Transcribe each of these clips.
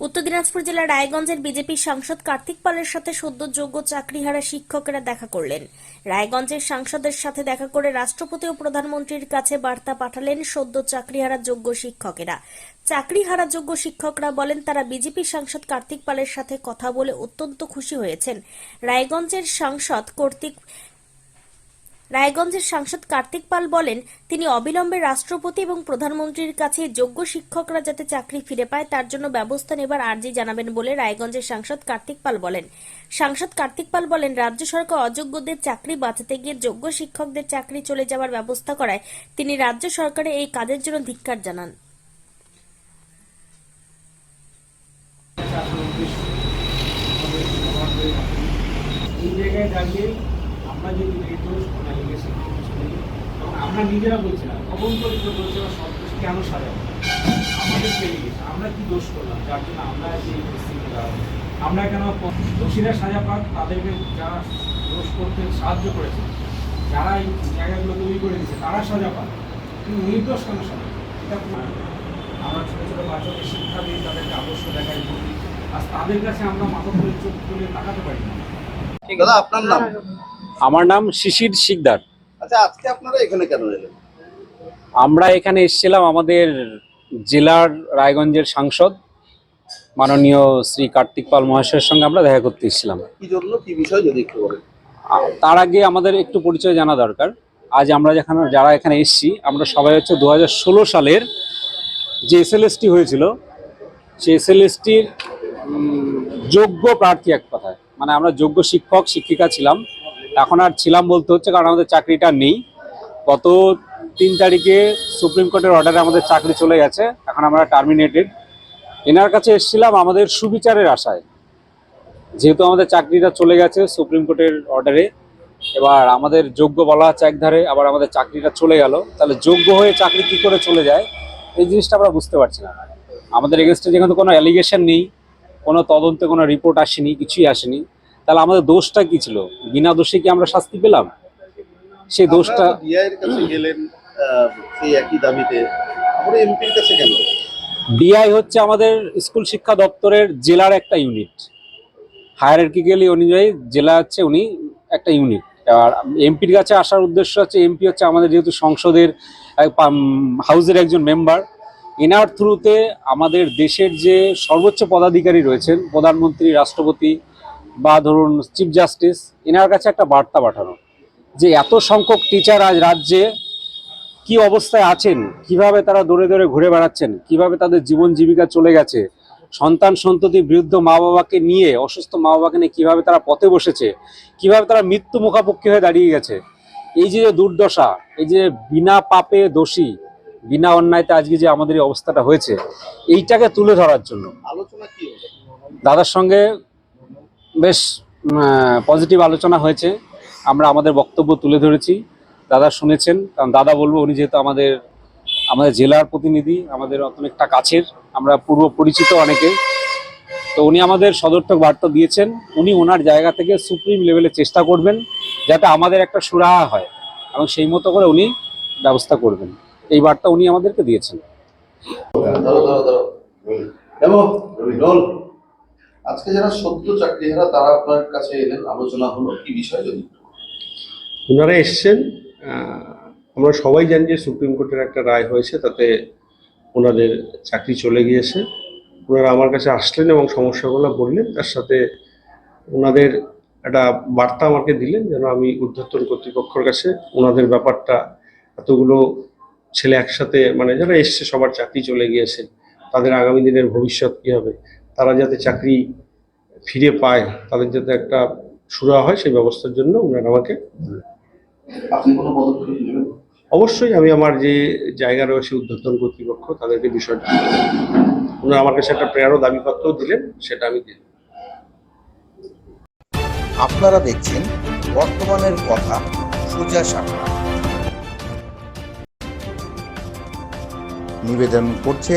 উত্তর দিনাজপুর জেলার রায়গঞ্জের বিজেপি সাংসদ কার্তিক পালের সাথে সদ্য যোগ্য চাকরিহারা শিক্ষকেরা দেখা করলেন। রায়গঞ্জের সাংসদের সাথে দেখা করে রাষ্ট্রপতি ও প্রধানমন্ত্রীর কাছে বার্তা পাঠালেন সদ্য চাকরিহারা যোগ্য শিক্ষকেরা। চাকরিহারা যোগ্য শিক্ষকরা বলেন, তারা বিজেপি সাংসদ কার্তিক পালের সাথে কথা বলে অত্যন্ত খুশি হয়েছেন। রায়গঞ্জের সাংসদ কর্তৃক রায়গঞ্জের সাংসদ কার্তিক পাল বলেন, তিনি অবিলম্বে রাষ্ট্রপতি এবং প্রধানমন্ত্রীর কাছে যোগ্য শিক্ষকরা যাতে চাকরি ফিরে পায়, তার জন্য ব্যবস্থা নেবার আর্জি জানাবেন বলে রায়গঞ্জের সাংসদ কার্তিক পাল বলেন। সাংসদ কার্তিক পাল বলেন, রাজ্য সরকার অযোগ্যদের চাকরি বাঁচাতে গিয়ে যোগ্য শিক্ষকদের চাকরি চলে যাওয়ার ব্যবস্থা করায় তিনি রাজ্য সরকারের এই কাজের জন্য ধিক্কার জানান। জায়গায় আমরা যদি নির্দোষ কোনো অ্যালিগেশন এবং আমরা নিজেরা বলছি না করে বলছে বা সব কিছু কেন সাজাবো আমাদের পেয়ে গেছে। আমরা কি দোষ করলাম? যার জন্য আমরা যে দাঁড়াবো। আমরা কেন দোষীরা সাজা পাক তাদেরকে যারা দোষ করতে সাহায্য করেছে যারা এই জায়গাগুলো তৈরি করে দিয়েছে তারা সাজা পাক। কিন্তু নির্দোষ কেন সাজা এটা আমরা ছোটো ছোটো বাচ্চাদের শিক্ষা দিই তাদেরকে আদর্শ দেখাই বলি। আর তাদের কাছে আমরা মাথা তুলে চোখ তুলে তাকাতে পারি না। দাদা আপনার নাম? আমার নাম শিশির শিকদার। আচ্ছা আজকে আপনারা এখানে কেন এলেন? আমরা এখানে এসেছিলাম আমাদের জেলার রায়গঞ্জের সাংসদ মাননীয় শ্রী কার্তিক পাল মহাশয়ের সঙ্গে আমরা দেখা করতে এসেছিলাম। কি জন্য কি বিষয় যদি একটু বলেন? তার আগে আমাদের একটু পরিচয় জানা দরকার। আজ আমরা যেখানে যারা এখানে এসেছি আমরা সবাই হচ্ছে দু হাজার ষোলো সালের যে এসএলএসটি হয়েছিল সেই এসএলএসটির যোগ্য প্রার্থী এক কথায়। মানে আমরা যোগ্য শিক্ষক শিক্ষিকা ছিলাম। এখন আর ছিলাম বলতে হচ্ছে, কারণ আমাদের চাকরিটা নেই। গত তিন তারিখে সুপ্রিম কোর্টের অর্ডারে আমাদের চাকরি চলে গেছে, এখন আমরা টার্মিনেটেড এনার কাছে এসেছিলাম আমাদের সুবিচারের আশায়। যেহেতু আমাদের চাকরিটা চলে গেছে সুপ্রিম কোর্টের অর্ডারে এবার আমাদের যোগ্য বলা হচ্ছে একধারে আবার আমাদের চাকরিটা চলে গেল। তাহলে যোগ্য হয়ে চাকরি কি করে চলে যায়? এই জিনিসটা আমরা বুঝতে পারছি না। আমাদের এগেনস্টে যেখানে কোনো অ্যালিগেশন নেই, কোনো তদন্তে কোনো রিপোর্ট আসেনি, কিছুই আসেনি। তাহলে আমাদের দোষটা কি ছিল? বিনা দোষে কি আমরা শাস্তি পেলাম? সেই দোষটা ডিআই গেলেন সেই একই দাবিতে। এমপির কাছে কেন? ডিআই হচ্ছে আমাদের স্কুল শিক্ষা দপ্তরের জেলার একটা ইউনিট হায়ার হায়ারার্কিক্যালি অনুযায়ী জেলা হচ্ছে উনি একটা ইউনিট আর এমপির কাছে আসার উদ্দেশ্য হচ্ছে এমপি হচ্ছে আমাদের যেহেতু সংসদের হাউসের একজন মেম্বার এনার থ্রুতে আমাদের দেশের যে সর্বোচ্চ পদাধিকারী রয়েছেন প্রধানমন্ত্রী রাষ্ট্রপতি বা ধরুন চিফ জাস্টিস এনার কাছে একটা বার্তা পাঠানো যে এত সংখ্যক টিচার আজ রাজ্যে কি অবস্থায় আছেন? কীভাবে তারা দৌড়ে দৌড়ে ঘুরে বেড়াচ্ছেন? কীভাবে তাদের জীবন জীবিকা চলে গেছে? সন্তান সন্ততি বৃদ্ধ মা বাবাকে নিয়ে অসুস্থ মা বাবাকে নিয়ে কীভাবে তারা পথে বসেছে? কীভাবে তারা মৃত্যু মুখাপক্ষি হয়ে দাঁড়িয়ে গেছে? এই যে দুর্দশা এই যে বিনা পাপে দোষী বিনা অন্যায়তে আজকে যে আমাদের এই অবস্থাটা হয়েছে এইটাকে তুলে ধরার জন্য। আলোচনা কি দাদার সঙ্গে বেশ পজিটিভ আলোচনা হয়েছে। আমরা আমাদের বক্তব্য তুলে ধরেছি। দাদা শুনেছেন, কারণ দাদা বলব, উনি যেহেতু আমাদের আমাদের জেলার প্রতিনিধি, আমাদের অনেকটা কাছের, আমরা পূর্ব পরিচিত অনেকে। তো উনি আমাদের সদর্থক বার্তা দিয়েছেন, উনি ওনার জায়গা থেকে সুপ্রিম লেভেলে চেষ্টা করবেন, যাতে আমাদের একটা সুরাহা হয়, এবং সেই মতো করে উনি ব্যবস্থা করবেন। এই বার্তা উনি আমাদেরকে দিয়েছেন ধরো ধরো ধরো এমন রবি রোল আজকে যারা সদ্য চাকরিহারা, তারা আপনার কাছে এলেন আলোচনা হলো, কি বিষয় যদি ওনারা এসছেন আমরা সবাই জানি যে সুপ্রিম কোর্টের একটা রায় হয়েছে, তাতে ওনাদের চাকরি চলে গিয়েছে। ওনারা আমার কাছে আসলেন এবং সমস্যাগুলো বললেন, তার সাথে ওনাদের একটা বার্তা আমাকে দিলেন, যেন আমি ঊর্ধ্বতন কর্তৃপক্ষের কাছে ওনাদের ব্যাপারটা, এতগুলো ছেলে একসাথে মানে যারা এসছে, সবার চাকরি চলে গিয়েছে, তাদের আগামী দিনের ভবিষ্যৎ কী হবে? তারা যাতে চাকরি ফিরে পায় তাদের যাতে একটা সুরা হয় সেই ব্যবস্থার জন্য ওনারা আমাকে অবশ্যই আমি আমার যে জায়গা রয়েছে উদ্বোধন কর্তৃপক্ষ তাদেরকে বিষয়টা ওনারা আমার কাছে একটা প্রেয়ারও দাবিপত্র দিলেন সেটা আমি দিলাম। আপনারা দেখছেন বর্তমানের কথা সোজা সাপটা নিবেদন করছে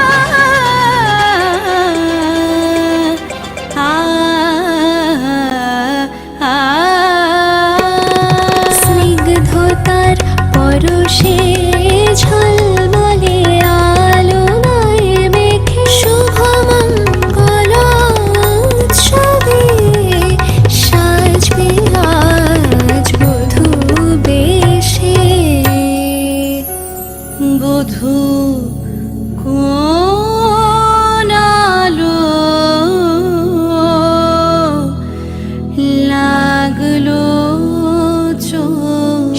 পরশে ঝলমলে আলোয় মেখে শুভমঙ্গল উৎসবে সাজবে বধূ বেশে। বধূ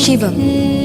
শিবম।